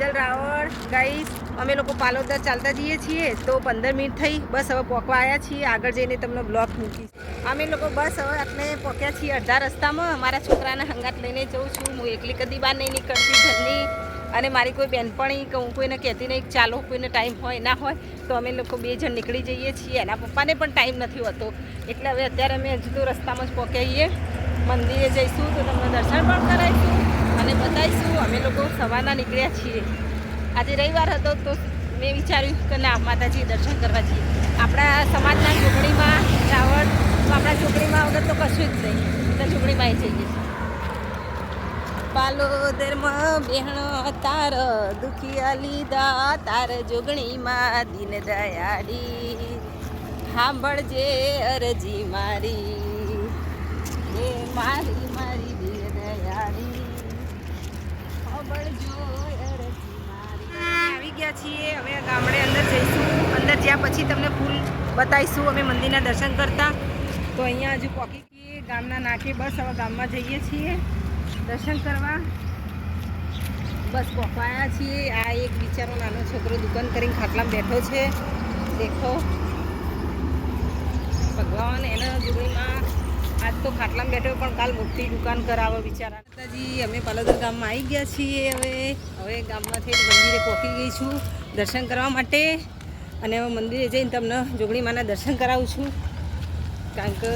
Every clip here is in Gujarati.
કાજલ રાવળ. ગાઈસ અમે લોકો પાલોદર ચાલતા જઈએ છીએ તો પંદર મિનિટ થઈ. બસ હવે પોકવા આવ્યા છીએ. આગળ જઈને તમને બ્લોક મૂકી અમે લોકો બસ હવે આટલે પોક્યા છીએ અડધા રસ્તામાં. અમારા છોકરાને હંગાત લઈને જઉં છું. હું એકલી કદી બહાર નહીં નીકળતી ઘરની. અને મારી કોઈ બહેનપણી કે હું કોઈને કહેતી નહીં ચાલો, કોઈને ટાઈમ હોય, ના હોય, તો અમે લોકો બે જણ નીકળી જઈએ છીએ. એના પપ્પાને પણ ટાઈમ નથી હોતો. એટલે હવે અત્યારે અમે હજુ તો રસ્તામાં જ પહોંચ્યા મંદિરે જઈશું તો તમને દર્શન પણ કરાવીશું. અને બતાવીશું. અમે લોકો સવારના નીકળ્યા છીએ. આજે રવિવાર હતો તો મેં વિચાર્યું કે ના માતાજી દર્શન કરવા જઈએ. આપણા સમાજના ઝૂંપડીમાં રાવણ આપણા ઝૂંપડીમાં વગર તો કશું જ નહીં. તો ઝૂંપડીમાં જઈએ છીએ પાલોદરમાં બહેણો તાર દુખિયા લીધા, તાર જોગણીમાં દિન દયાળી. સાંભળજે અરજી મારી. એ મારી મારી દિન દયાળી સાંભળજો અરજી મારી આવી ગયા છીએ હવે ગામડે અંદર જઈશું. અંદર જ્યાં પછી તમને ફૂલ બતાવીશું, અમે મંદિરના દર્શન કરતા. તો અહીંયા હજુ પોકી છીએ ગામના નાકે બસ, હવે ગામમાં જઈએ છીએ. દર્શન કરવા. બસ પહોંચાયા છીએ. આ એક બિચારો નાનો છોકરો દુકાન કરીને ખાટલામાં બેઠો છે. દેખો. ભગવાન, એના જોડીમાં આજ તો ખાટલામાં બેઠો પણ કાલ મોટી દુકાન કરાવો બિચારા માતાજી, અમે પાલોદર ગામમાં આવી ગયા છીએ હવે. હવે ગામમાંથી મંદિરે પહોંચી ગઈ છું દર્શન કરવા માટે. અને હવે મંદિરે જઈને તમને જોગણી માના દર્શન કરાવું છું. કારણ કે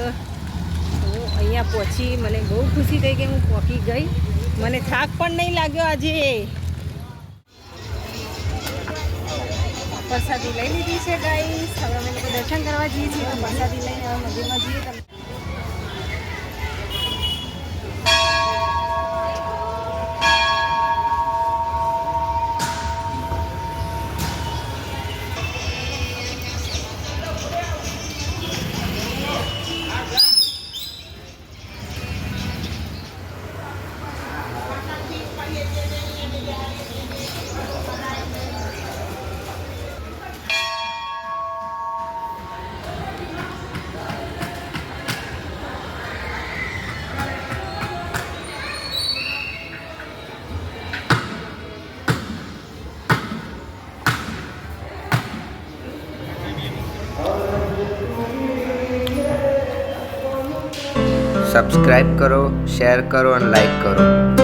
હું અહીંયા પહોંચી મને બહુ ખુશી થઈ કે હું પહોંચી ગઈ. મને થાક પણ નહીં લાગ્યો આજે. પ્રસાદી લઈ લીધી છે ગાઈસ હવે અમે લોકો દર્શન કરવા જઈએ છીએ. પ્રસાદી લઈને હવે મંદિરમાં જઈએ સબસ્ક્રાઈબ કરો શેર કરો અને લાઈક કરો